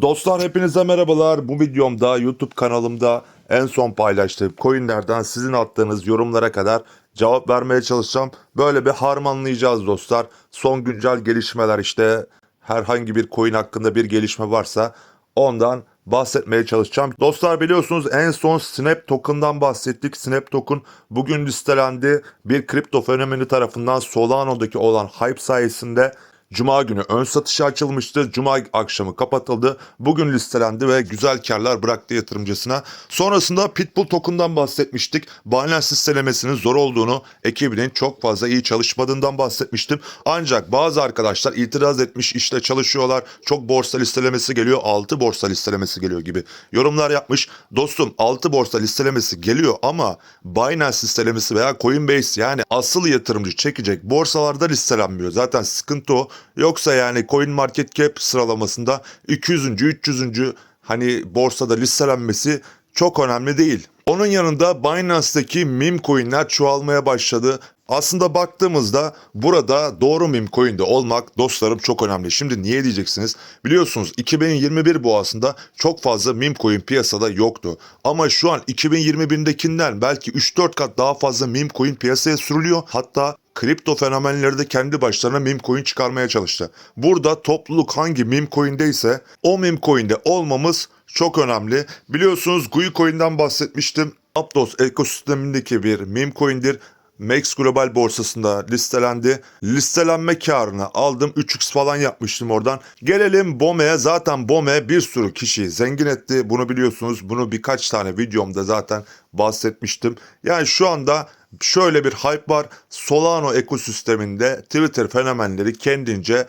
Dostlar hepinize merhabalar. Bu videomda YouTube kanalımda en son paylaştığım coinlerden sizin attığınız yorumlara kadar cevap vermeye çalışacağım. Böyle bir harmanlayacağız dostlar. Son güncel gelişmeler işte herhangi bir coin hakkında bir gelişme varsa ondan bahsetmeye çalışacağım. Dostlar biliyorsunuz en son Snap Token'dan bahsettik. Snap Token bugün listelendi. Bir kripto fenomeni tarafından Solano'daki olan hype sayesinde Cuma günü ön satışa açılmıştı. Cuma akşamı kapatıldı. Bugün listelendi ve güzel karlar bıraktı yatırımcısına. Sonrasında Pitbull Token'dan bahsetmiştik. Binance listelemesinin zor olduğunu, ekibinin çok fazla iyi çalışmadığından bahsetmiştim. Ancak bazı arkadaşlar itiraz etmiş işte çalışıyorlar. Çok borsa listelemesi geliyor, 6 borsa listelemesi geliyor gibi yorumlar yapmış. Dostum 6 borsa listelemesi geliyor ama Binance listelemesi veya Coinbase yani asıl yatırımcı çekecek borsalarda listelenmiyor. Zaten sıkıntı o. Yoksa yani Coin Market Cap sıralamasında 200. 300. hani borsada listelenmesi çok önemli değil. Onun yanında Binance'daki meme coinler çoğalmaya başladı. Aslında baktığımızda burada doğru meme coin'de olmak dostlarım çok önemli. Şimdi niye diyeceksiniz? Biliyorsunuz 2021 boğasında çok fazla meme coin piyasada yoktu. Ama şu an 2021'dekinden belki 3-4 kat daha fazla meme coin piyasaya sürülüyor. Hatta kripto fenomenleri de kendi başlarına meme coin çıkarmaya çalıştı. Burada topluluk hangi meme coin'deyse o meme coin'de olmamız çok önemli. Biliyorsunuz Gui coin'den bahsetmiştim. Aptos ekosistemindeki bir meme coin'dir. Max Global borsasında listelendi. Listelenme karını aldım. 3x falan yapmıştım oradan. Gelelim BOME'ye. Zaten BOME bir sürü kişiyi zengin etti. Bunu biliyorsunuz. Bunu birkaç tane videomda zaten bahsetmiştim. Yani şu anda şöyle bir hype var. Solano ekosisteminde Twitter fenomenleri kendince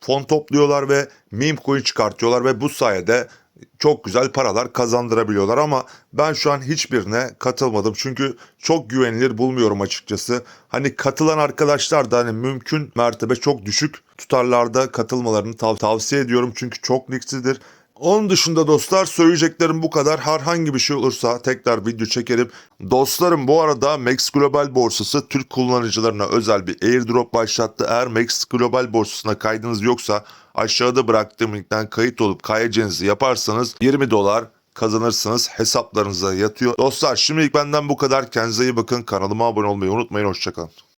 fon topluyorlar ve meme coin çıkartıyorlar ve bu sayede çok güzel paralar kazandırabiliyorlar ama ben şu an hiçbirine katılmadım çünkü çok güvenilir bulmuyorum açıkçası. Hani katılan arkadaşlar da hani mümkün mertebe çok düşük tutarlarda katılmalarını tav- tavsiye ediyorum çünkü çok risksidir. Onun dışında dostlar söyleyeceklerim bu kadar. Herhangi bir şey olursa tekrar video çekerim. Dostlarım bu arada Max Global borsası Türk kullanıcılarına özel bir airdrop başlattı. Eğer Max Global borsasına kaydınız yoksa aşağıda bıraktığım linkten kayıt olup kaydınızı yaparsanız 20 dolar kazanırsınız hesaplarınıza yatıyor. Dostlar şimdilik benden bu kadar. Kendinize iyi bakın. Kanalıma abone olmayı unutmayın. Hoşçakalın.